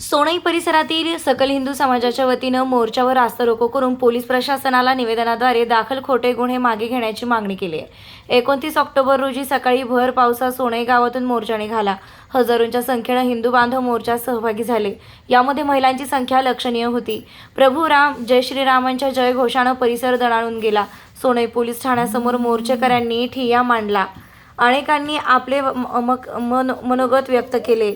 सोनई परिसरातील सकल हिंदू समाजाच्या वतीनं मोर्चावर रास्ता रोको करून पोलीस प्रशासनाला निवेदनाद्वारे दाखल खोटे गुन्हे मागे घेण्याची मागणी केली आहे. एकोणतीस ऑक्टोबर रोजी सकाळी भर पावसात सोनई गावातून मोर्चा निघाला. हजारोंच्या संख्येनं हिंदू बांधव मोर्चात सहभागी झाले. यामध्ये महिलांची संख्या लक्षणीय होती. प्रभू राम जय श्रीरामांच्या जयघोषानं परिसर दणाणून गेला. सोनई पोलीस ठाण्यासमोर मोर्चेकऱ्यांनी ठिय्या मांडला. अनेकांनी आपले म- मन मनोगत व्यक्त केले.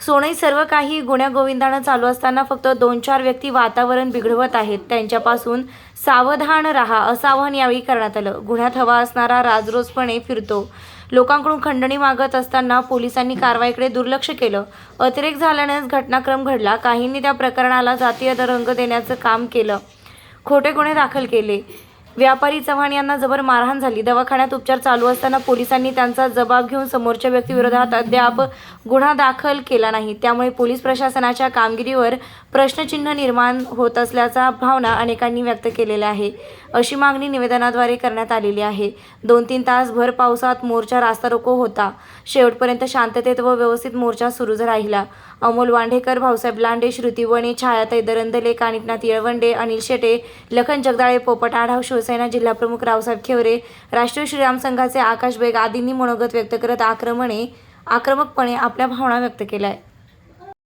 सोनई सर्व काही गुण्यागोविंदानं चालू असताना फक्त दोन चार व्यक्ती वातावरण बिघडवत आहेत. त्यांच्यापासून सावधान राहा असं आवाहन यावेळी करण्यात आलं. गुन्ह्यात हवा असणारा राजरोजपणे फिरतो. लोकांकडून खंडणी मागत असताना पोलिसांनी कारवाईकडे दुर्लक्ष केलं. अतिरेक झाल्यानेच घटनाक्रम घडला. काहींनी त्या प्रकरणाला जातीय रंग देण्याचं काम केलं. खोटे गुन्हे दाखल केले. व्यापारी चव्हाण यांना जबर मारहाण झाली. दवाखान्यात उपचार चालू असताना पोलिसांनी त्यांचा जबाब घेऊन समोरच्या व्यक्तीविरोधात अद्याप गुन्हा दाखल केला नाही. त्यामुळे पोलीस प्रशासनाच्या कामगिरीवर प्रश्नचिन्ह निर्माण होत असल्याचा भावना अनेकांनी व्यक्त केलेल्या आहे. अशी मागणी निवेदनाद्वारे करण्यात आलेली आहे. दोन तीन तास भर पावसात मोर्चा रास्ता रोको होता. शेवटपर्यंत शांततेत व व्यवस्थित मोर्चा सुरू राहिला. अमोल वांढेकर भाऊसाहेब लांडे श्रुती वणे छायाताई दरंदले कानिकनाथ येळवंडे अनिल शेटे लखन जगदाळे पोपट आढाव शिवसेना जिल्हाप्रमुख रावसाहेब खेवरे राष्ट्रीय श्रीराम संघाचे आकाश बेग आदींनी मनोगत व्यक्त करत आक्रमणे आक्रमकपणे आपल्या भावना व्यक्त केल्या